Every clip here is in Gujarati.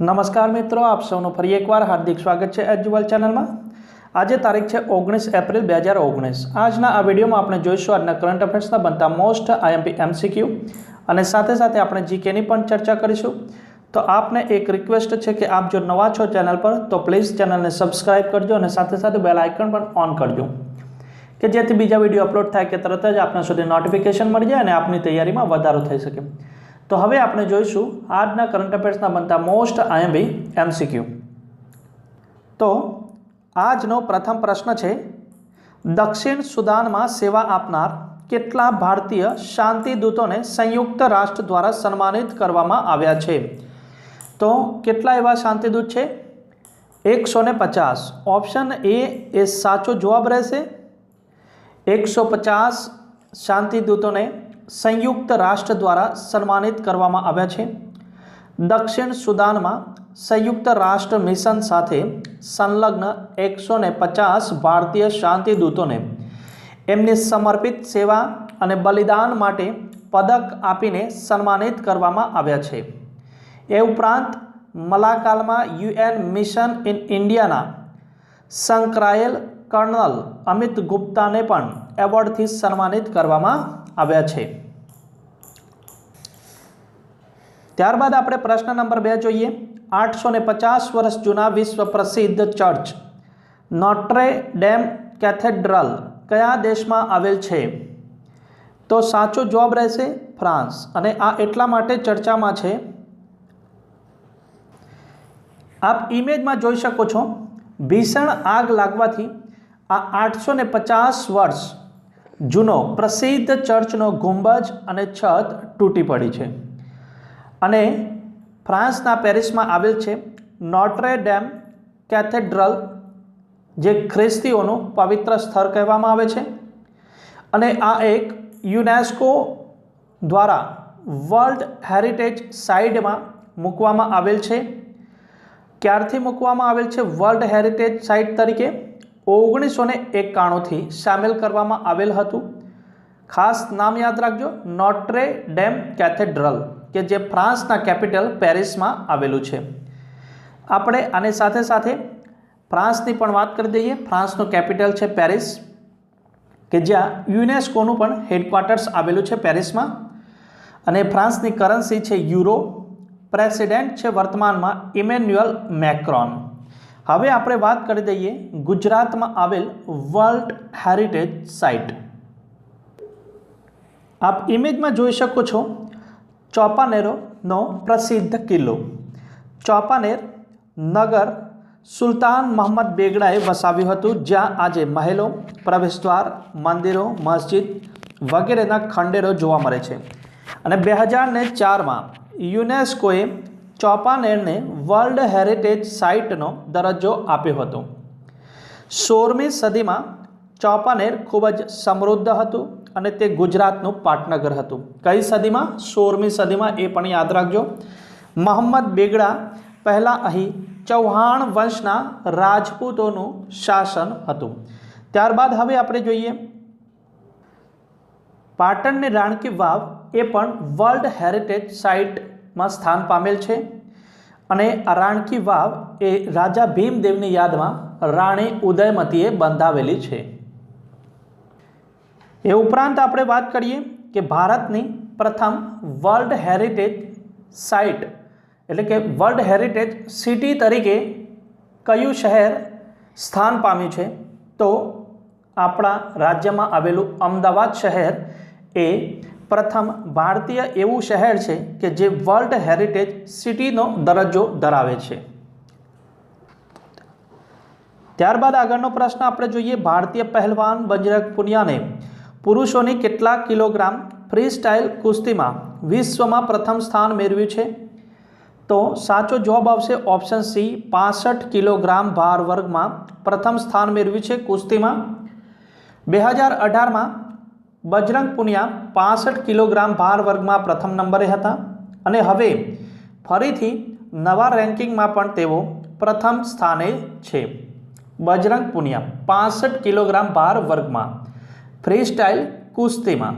નમસ્કાર મિત્રો, આપ સૌનું ફરી એકવાર હાર્દિક સ્વાગત છે એજ્યુઅલ ચેનલમાં. આજે તારીખ છે ઓગણીસ એપ્રિલ બે હજાર ઓગણીસ. આજના આ વિડીયોમાં આપણે જોઈશું આજના કરંટ અફેર્સના બનતા મોસ્ટ આઈએમપી એમસીક્યુ અને સાથે સાથે આપણે જીકેની પણ ચર્ચા કરીશું. તો આપને એક રિક્વેસ્ટ છે કે આપ જો નવા છો ચેનલ પર, તો પ્લીઝ ચેનલને સબસ્ક્રાઇબ કરજો અને સાથે સાથે બેલ આઇકન પણ ઓન કરજો. કે જેથી બીજા વીડિયો અપલોડ થાય કે તરત જ આપણા સુધી નોટિફિકેશન મળી જાય અને આપની તૈયારીમાં વધારો થઈ શકે. તો હવે આપણે જોઈશું આજના કરંટ અફેર્સના બનતા મોસ્ટ આઈએમબી એમસીક્યુ તો આજનો પ્રથમ પ્રશ્ન છે, દક્ષિણ સુદાનમાં સેવા આપનાર કેટલા ભારતીય શાંતિદૂતોને સંયુક્ત રાષ્ટ્ર દ્વારા સન્માનિત કરવામાં આવ્યા છે? તો કેટલા એવા શાંતિદૂત છે? એકસો પચાસ. ઓપ્શન એ એ સાચો જવાબ રહેશે. એકસો પચાસ શાંતિદૂતોને સંયુક્ત રાષ્ટ્ર દ્વારા સન્માનિત કરવામાં આવ્યા છે. દક્ષિણ સુદાનમાં સંયુક્ત રાષ્ટ્ર મિશન સાથે સંલગ્ન એકસો પચાસ ભારતીય શાંતિદૂતોને એમની સમર્પિત સેવા અને બલિદાન માટે પદક આપીને સન્માનિત કરવામાં આવ્યા છે. એ ઉપરાંત મલાકાલમાં યુએન મિશન ઇન ઇન્ડિયાના સંકળાયેલ કર્નલ અમિત ગુપ્તાને પણ એવોર્ડથી સન્માનિત કરવામાં આવ્યા છે. ત્યારબાદ આપણે પ્રશ્ન નંબર બે જોઈએ. આઠસો ને પચાસ વર્ષ જૂના વિશ્વ પ્રસિદ્ધ ચર્ચ, નોટ્રે ડેમ કેથેડ્રલ કયા દેશમાં આવેલ છે? તો સાચો જવાબ રહેશે ફ્રાન્સ. અને આ એટલા માટે ચર્ચામાં છે. આપ ઇમેજમાં જોઈ શકો છો, ભીષણ આગ લાગવાથી આ આઠસો પચાસ વર્ષ જૂનો પ્રસિદ્ધ ચર્ચનો ગુંબજ અને છત તૂટી પડી છે. અને ફ્રાન્સના પેરિસમાં આવેલ છે નોટ્રે ડેમ કેથેડ્રલ, જે ખ્રિસ્તીઓનું પવિત્ર સ્થળ કહેવામાં આવે છે. અને આ એક યુનેસ્કો દ્વારા વર્લ્ડ હેરિટેજ સાઇટમાં મૂકવામાં આવેલ છે. ક્યારથી મૂકવામાં આવેલ છે? વર્લ્ડ હેરિટેજ સાઇટ તરીકે ઓગણીસો ને એકાણુંથી સામેલ કરવામાં આવેલ હતું. ખાસ નામ યાદ રાખજો નોટ્રે ડેમ કેથેડ્રલ કે જે ફ્રાન્સના કેપિટલ પેરિસમાં આવેલું છે. આપણે આની સાથે સાથે ફ્રાન્સની પણ વાત કરી દઈએ. ફ્રાન્સનું કેપિટલ છે પેરિસ, કે જ્યાં યુનેસ્કોનું પણ હેડક્વાર્ટર્સ આવેલું છે પેરિસમાં. અને ફ્રાન્સની કરન્સી છે યુરો, પ્રેસિડેન્ટ છે વર્તમાનમાં ઇમેન્યુઅલ મેક્રોન. હવે આપણે વાત કરી દઈએ ગુજરાતમાં આવેલ વર્લ્ડ હેરિટેજ સાઇટ. આપ ઇમેજમાં જોઈ શકો છો ચોપાનેરોનો પ્રસિદ્ધ કિલ્લો. ચોપાનેર નગર સુલતાન મોહમ્મદ બેગડાએ વસાવ્યું હતું, જ્યાં આજે મહેલો, પ્રવેશદ્વાર, મંદિરો, મસ્જિદ વગેરેના ખંડેરો જોવા મળે છે. અને બે હજારને ચારમાં યુનેસ્કોએ ચોપાનેરને વર્લ્ડ હેરિટેજ સાઇટનો દરજ્જો આપ્યો હતો. સોળમી સદીમાં ચોપાનેર ખૂબ જ સમૃદ્ધ હતું અને તે ગુજરાતનું પાટનગર હતું. કઈ સદીમાં? સોળમી સદીમાં, એ પણ યાદ રાખજો. મોહમ્મદ બેગડા પહેલાં અહીં ચૌહાણ વંશના રાજપૂતોનું શાસન હતું. ત્યારબાદ હવે આપણે જોઈએ. પાટણની રાણકી વાવ એ પણ વર્લ્ડ હેરિટેજ સાઇટમાં સ્થાન પામેલ છે. અને આ રાણકી વાવ એ રાજા ભીમદેવની યાદમાં રાણી ઉદયમતીએ બંધાવેલી છે. એ ઉપરાંત આપણે વાત કરીએ કે ભારતની પ્રથમ વર્લ્ડ હેરિટેજ સાઇટ, એટલે કે વર્લ્ડ હેરિટેજ સિટી તરીકે કયું શહેર સ્થાન પામ્યું છે? તો આપણા રાજ્યમાં આવેલું અમદાવાદ શહેર એ પ્રથમ ભારતીય એવું શહેર છે કે જે વર્લ્ડ હેરિટેજ સિટીનો દરજ્જો ધરાવે છે. ત્યારબાદ આગળનો પ્રશ્ન આપણે જોઈએ ભારતીય પહેલવાન બજરંગ પુનિયાને. પુરુષોની કેટલા કિલોગ્રામ ફ્રી સ્ટાઇલ કુસ્તીમાં વિશ્વમાં પ્રથમ સ્થાન મેળવ્યું છે. તો સાચો જવાબ આવશે ઓપ્શન સી, પાસઠ કિલોગ્રામ ભાર વર્ગમાં પ્રથમ સ્થાન મેળવ્યું છે કુસ્તીમાં. બે હજાર અઢારમાં બજરંગ પુનિયા પાસઠ કિલોગ્રામ ભાર વર્ગમાં પ્રથમ નંબરે હતા અને હવે ફરીથી નવા રેન્કિંગમાં પણ તેઓ પ્રથમ સ્થાને છે. બજરંગ પુનિયા પાસઠ કિલોગ્રામ ભાર વર્ગમાં ફ્રી સ્ટાઇલ કુસ્તીમાં.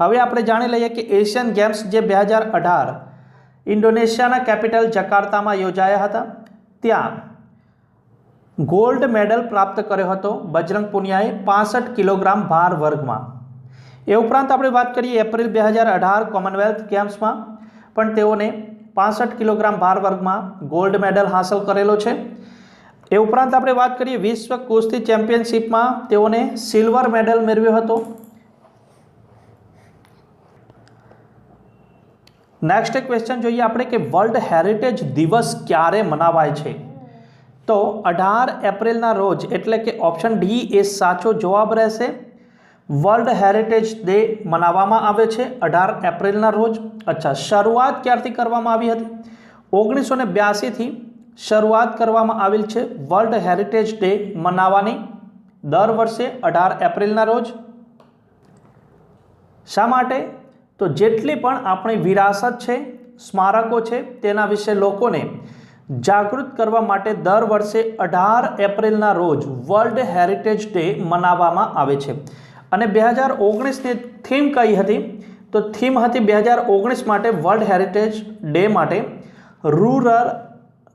હવે આપણે જાણી લઈએ કે એશિયન ગેમ્સ જે બે હજાર અઢાર ઇન્ડોનેશિયાના કેપિટલ જકાર્તામાં યોજાયા હતા, ત્યાં ગોલ્ડ મેડલ પ્રાપ્ત કર્યો હતો બજરંગ પુનિયાએ પાસઠ કિલોગ્રામ ભાર વર્ગમાં. એ ઉપરાંત આપણે વાત કરીએ એપ્રિલ બે હજાર અઢાર કોમનવેલ્થ ગેમ્સમાં, પણ તેઓને પાસઠ કિલોગ્રામ ભાર વર્ગમાં ગોલ્ડ મેડલ હાંસલ કરેલો છે. એ ઉપરાંત આપણે વાત કરીએ વિશ્વ કુસ્તી ચેમ્પિયનશિપમાં તેઓને સિલ્વર મેડલ મેળવ્યો હતો. નેક્સ્ટ ક્વેશ્ચન જોઈએ આપણે કે વર્લ્ડ હેરિટેજ દિવસ ક્યારે મનાવાય છે? તો અઢાર એપ્રિલના રોજ, એટલે કે ઓપ્શન ડી એ સાચો જવાબ રહેશે. વર્લ્ડ હેરિટેજ ડે મનાવવામાં આવે છે અઢાર એપ્રિલના રોજ. અચ્છા, શરૂઆત ક્યારથી કરવામાં આવી હતી? ઓગણીસો ને બ્યાસીથી શરૂઆત કરવામાં આવેલ છે વર્લ્ડ હેરિટેજ ડે મનાવવાની. દર વર્ષે અઢાર એપ્રિલના રોજ. શા માટે? તો જેટલી પણ આપણી વિરાસત છે, સ્મારકો છે, તેના વિશે લોકોને જાગૃત કરવા માટે દર વર્ષે અઢાર એપ્રિલના રોજ વર્લ્ડ હેરિટેજ ડે મનાવવામાં આવે છે. અને બે હજાર ઓગણીસની થીમ કઈ હતી? તો થીમ હતી બે હજાર ઓગણીસ માટે વર્લ્ડ હેરિટેજ ડે માટે રૂરલ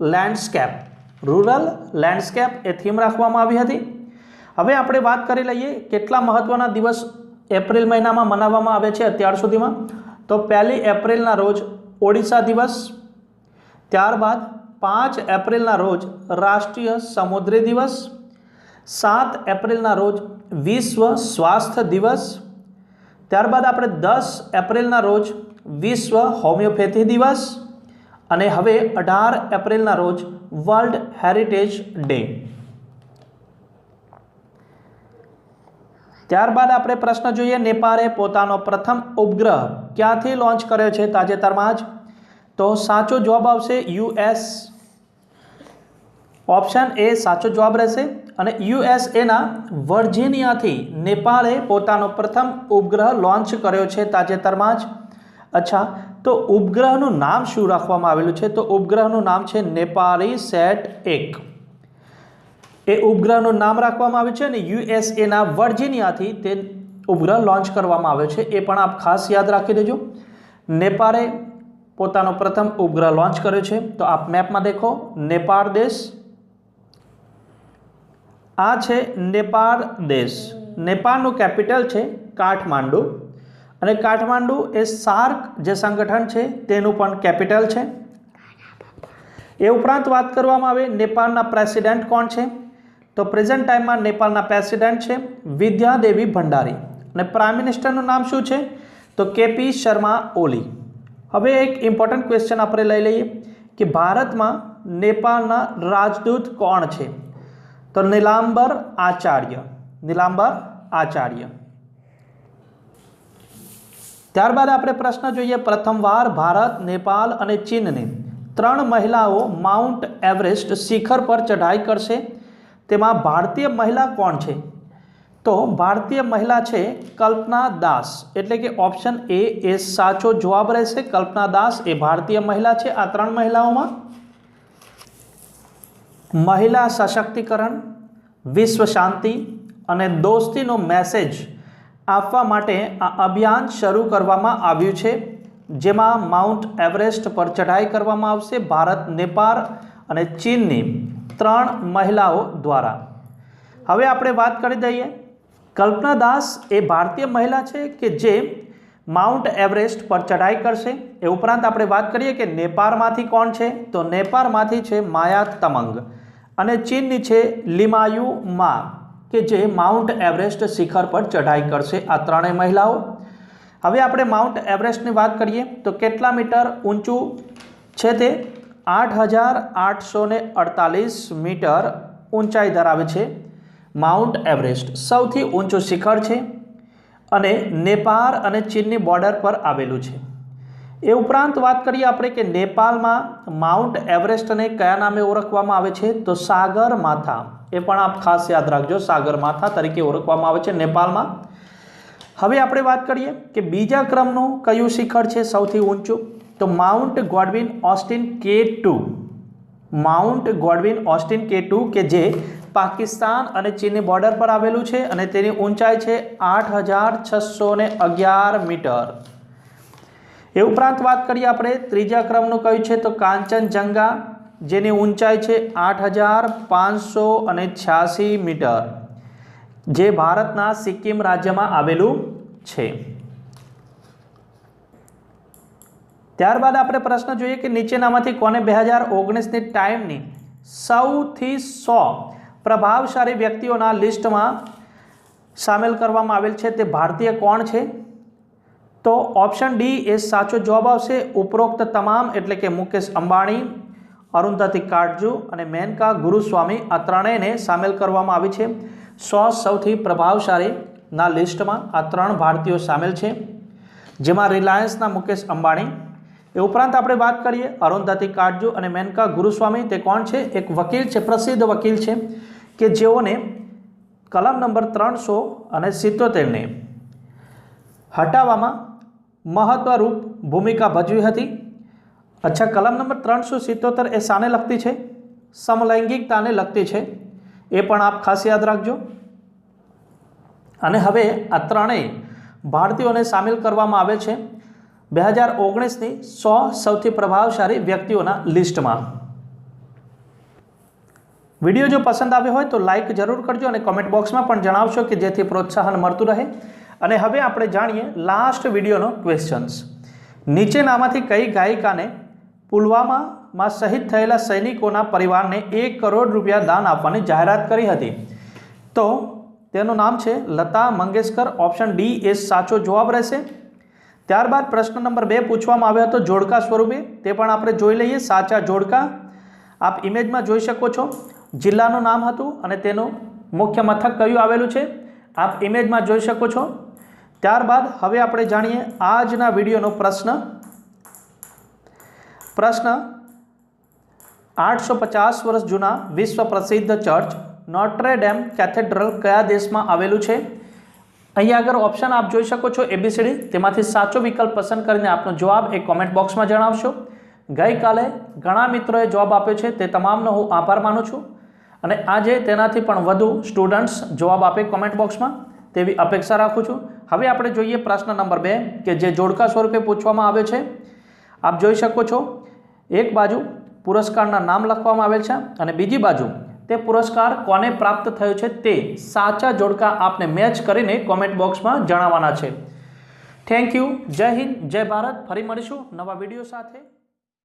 લેન્ડસ્કેપ રૂરલ લેન્ડસ્કેપ એ થીમ રાખવામાં આવી હતી. હવે આપણે વાત કરી લઈએ કેટલા મહત્ત્વના દિવસ એપ્રિલ મહિનામાં મનાવવામાં આવે છે અત્યાર સુધીમાં. તો પહેલી એપ્રિલના રોજ ઓડિશા દિવસ, ત્યારબાદ પાંચ એપ્રિલના રોજ રાષ્ટ્રીય સમુદ્રી દિવસ, સાત એપ્રિલના રોજ વિશ્વ સ્વાસ્થ્ય દિવસ, ત્યારબાદ આપણે દસ એપ્રિલના રોજ વિશ્વ હોમિયોપેથી દિવસ અને હવે અઢાર એપ્રિલના રોજ વર્લ્ડ હેરિટેજ ડે. ત્યારબાદ આપણે પ્રશ્ન જોઈએ, નેપાળે પોતાનો પ્રથમ ઉપગ્રહ ક્યાંથી લોન્ચ કર્યો છે તાજેતરમાં જ? તો સાચો જવાબ આવશે યુએસ ઓપ્શન એ સાચો જવાબ રહેશે અને યુએસએના વર્જિનિયાથી નેપાળે પોતાનો પ્રથમ ઉપગ્રહ લોન્ચ કર્યો છે તાજેતરમાં જ. અચ્છા તો ઉપગ્રહનું નામ શું રાખવામાં આવેલું છે? તો ઉપગ્રહનું નામ છે નેપાળી સેટ એક. એ ઉપગ્રહનું નામ રાખવામાં આવ્યું છે અને યુએસએના વર્જિનિયાથી તે ઉપગ્રહ લોન્ચ કરવામાં આવ્યો છે. એ પણ આપ ખાસ યાદ રાખી દેજો. નેપાળે પોતાનો પ્રથમ ઉપગ્રહ લોન્ચ કર્યો છે. તો આપ મેપમાં દેખો. નેપાળ દેશ. આ છે નેપાળ દેશ. નેપાળનું કેપિટલ છે કાઠમાંડુ. અને કાઠમાંડુ એ સાર્ક જે સંગઠન છે, તેનું પણ કેપિટલ છે. એ ઉપરાંત વાત કરવામાં આવે, નેપાળના પ્રેસિડેન્ટ કોણ છે? તો પ્રેઝન્ટ ટાઈમમાં નેપાળના પ્રેસિડેન્ટ છે વિદ્યાદેવી ભંડારી. અને પ્રાઇમ મિનિસ્ટરનું નામ શું છે? તો કેપી શર્મા ઓલી. હવે એક ઇમ્પોર્ટન્ટ ક્વેશ્ચન આપણે લઈ લઈએ કે ભારતમાં નેપાળના રાજદૂત કોણ છે? તો નીલાંબર આચાર્ય. નીલાંબર આચાર્ય. ત્યારબાદ આપણે પ્રશ્ન જોઈએ, પ્રથમવાર ભારત નેપાલ અને ચીનની ત્રણ મહિલાઓ માઉન્ટ એવરેસ્ટ શિખર પર ચઢાઈ કરશે. તેમાં ભારતીય મહિલા કોણ છે? તો ભારતીય મહિલા છે કલ્પના દાસ. એટલે કે ઓપ્શન એ એ સાચો જવાબ રહેશે. કલ્પના દાસ એ ભારતીય મહિલા છે આ ત્રણ મહિલાઓમાં. મહિલા સશક્તિકરણ, વિશ્વ શાંતિ અને દોસ્તીનો મેસેજ આપવા માટે આ અભિયાન શરૂ કરવામાં આવ્યું છે, જેમાં માઉન્ટ એવરેસ્ટ પર ચઢાઈ કરવામાં આવશે ભારત, નેપાળ અને ચીનની ત્રણ મહિલાઓ દ્વારા. હવે આપણે વાત કરી દઈએ. કલ્પના દાસ એ ભારતીય મહિલા છે કે જે માઉન્ટ એવરેસ્ટ પર ચઢાઈ કરશે? એ ઉપરાંત આપણે વાત કરીએ કે નેપાળમાંથી કોણ છે? તો નેપાળમાંથી છે માયા તમંગ અને ચીનની છે લિમાયુ મા. કે જે માઉન્ટ એવરેસ્ટ શિખર પર ચઢાઈ કરશે આ ત્રણેય મહિલાઓ. હવે આપણે માઉન્ટ એવરેસ્ટની વાત કરીએ તો કેટલા મીટર ઊંચું છે તે? આઠ હજાર આઠસો અડતાલીસ મીટર ઊંચાઈ ધરાવે છે માઉન્ટ એવરેસ્ટ. સૌથી ઊંચું શિખર છે અને નેપાળ અને ચીનની બોર્ડર પર આવેલું છે. એ ઉપરાંત વાત કરીએ આપણે કે નેપાળમાં માઉન્ટ એવરેસ્ટને કયા નામે ઓળખવામાં આવે છે? તો સાગર માથા. એ પણ આપ ખાસ યાદ રાખજો સાગરમાથા તરીકે ઓળખવામાં આવે છે નેપાળમાં. હવે આપણે વાત કરીએ કે બીજા ક્રમનું કયું શિખર છે સૌથી ઊંચું? તો mount Godwin Austen K two. Mount Godwin Austen K two કે જે પાકિસ્તાન અને ચીનની બોર્ડર પર આવેલું છે અને તેની ઊંચાઈ છે આઠ હજાર છસો ને અગિયાર મીટર. એ ઉપરાંત વાત કરીએ આપણે ત્રીજા ક્રમનું કયું છે? તો કાંચનજંગા જેની ઊંચાઈ છે આઠ હજાર પાંચસો અને છ્યાસી મીટર, જે ભારતના સિક્કિમ રાજ્યમાં આવેલું છે. ત્યારબાદ આપણે પ્રશ્ન જોઈએ કે નીચેનામાંથી કોને બે હજાર ઓગણીસની ટાઈમની સૌથી સો પ્રભાવશાળી વ્યક્તિઓના લિસ્ટમાં સામેલ કરવામાં આવેલ છે તે ભારતીય કોણ છે? તો ઓપ્શન ડી એ સાચો જવાબ આવશે. ઉપરોક્ત તમામ એટલે કે મુકેશ અંબાણી અરુંધતી કાટજુ અને મેનકા ગુરુસ્વામી આ ત્રણેયને સામેલ કરવામાં આવી છે. સો સૌથી પ્રભાવશાળીના લિસ્ટમાં આ ત્રણ ભારતીયો સામેલ છે. જેમાં રિલાયન્સના મુકેશ અંબાણી. એ ઉપરાંત આપણે વાત કરીએ અરુંધતી કાટજુ અને મેનકા ગુરુસ્વામી, તે કોણ છે? એક વકીલ છે, પ્રસિદ્ધ વકીલ છે, કે જેઓને કલમ નંબર ત્રણસો અને સિત્તોતેરને હટાવવામાં મહત્વરૂપ ભૂમિકા ભજવી હતી. અચ્છા, કલમ નંબર ત્રણસો સિત્તોતેર એ શાને લગતી છે? સમલૈંગિકતાને લગતી છે. એ પણ આપ ખાસ યાદ રાખજો. અને હવે આ ત્રણેય ભારતીયોને સામેલ કરવામાં આવે છે. બે હજાર ઓગણીસની સો સૌથી પ્રભાવશાળી વ્યક્તિઓના લિસ્ટમાં. વીડિયો જો પસંદ આવ્યો હોય તો લાઇક જરૂર કરજો અને કોમેન્ટ બોક્સમાં પણ જણાવશો કે જેથી પ્રોત્સાહન મળતું રહે. અને હવે આપણે જાણીએ લાસ્ટ વિડીયોનો ક્વેશ્ચન્સ નીચેનામાંથી કઈ ગાયિકાને પુલવામામાં શહીદ થયેલા સૈનિકોના પરિવારને એક કરોડ રૂપિયા દાન આપવાની જાહેરાત કરી હતી. તો તેનું નામ છે લતા મંગેશકર ઓપ્શન ડી એ સાચો જવાબ રહેશે. ત્યારબાદ પ્રશ્ન નંબર બે પૂછવામાં આવ્યો હતો જોડકા સ્વરૂપે. તે પણ આપણે જોઈ લઈએ સાચા જોડકા. આપ ઇમેજમાં જોઈ શકો છો. જિલ્લાનું નામ હતું અને તેનું મુખ્ય મથક કયું આવેલું છે? આપ ઇમેજમાં જોઈ શકો છો. ત્યારબાદ હવે આપણે જાણીએ આજના વિડીયોનો પ્રશ્ન. પ્રશ્ન આઠસો પચાસ વર્ષ જૂના વિશ્વ પ્રસિદ્ધ ચર્ચ નોટ્રે ડેમ કેથેડ્રલ કયા દેશમાં આવેલું છે? અહીંયા આગળ ઓપ્શન આપ જોઈ શકો છો એબીસીડી તેમાંથી સાચો વિકલ્પ પસંદ કરીને આપનો જવાબ એ કોમેન્ટ બોક્સમાં જણાવશો. ગઈકાલે ઘણા મિત્રોએ જવાબ આપ્યો છે, તે તમામનો હું આભાર માનું છું. અને આજે તેનાથી પણ વધુ સ્ટુડન્ટ્સ જવાબ આપે કોમેન્ટ બોક્સમાં, તેવી અપેક્ષા રાખું છું. હવે આપણે જોઈએ પ્રશ્ન નંબર બે, કે જે જોડકા સ્વરૂપે પૂછવામાં આવે છે આપ જોઈ શકો છો. એક બાજુ પુરસ્કારના નામ લખવામાં આવેલ છે અને બીજી બાજુ તે પુરસ્કાર કોને પ્રાપ્ત થયો છે તે સાચા જોડકા આપને મેચ કરીને કોમેન્ટ બોક્સમાં જણાવવાના છે. થેન્ક યુ જય હિન્દ, જય ભારત. ફરી મળીશું નવા વીડિયો સાથે.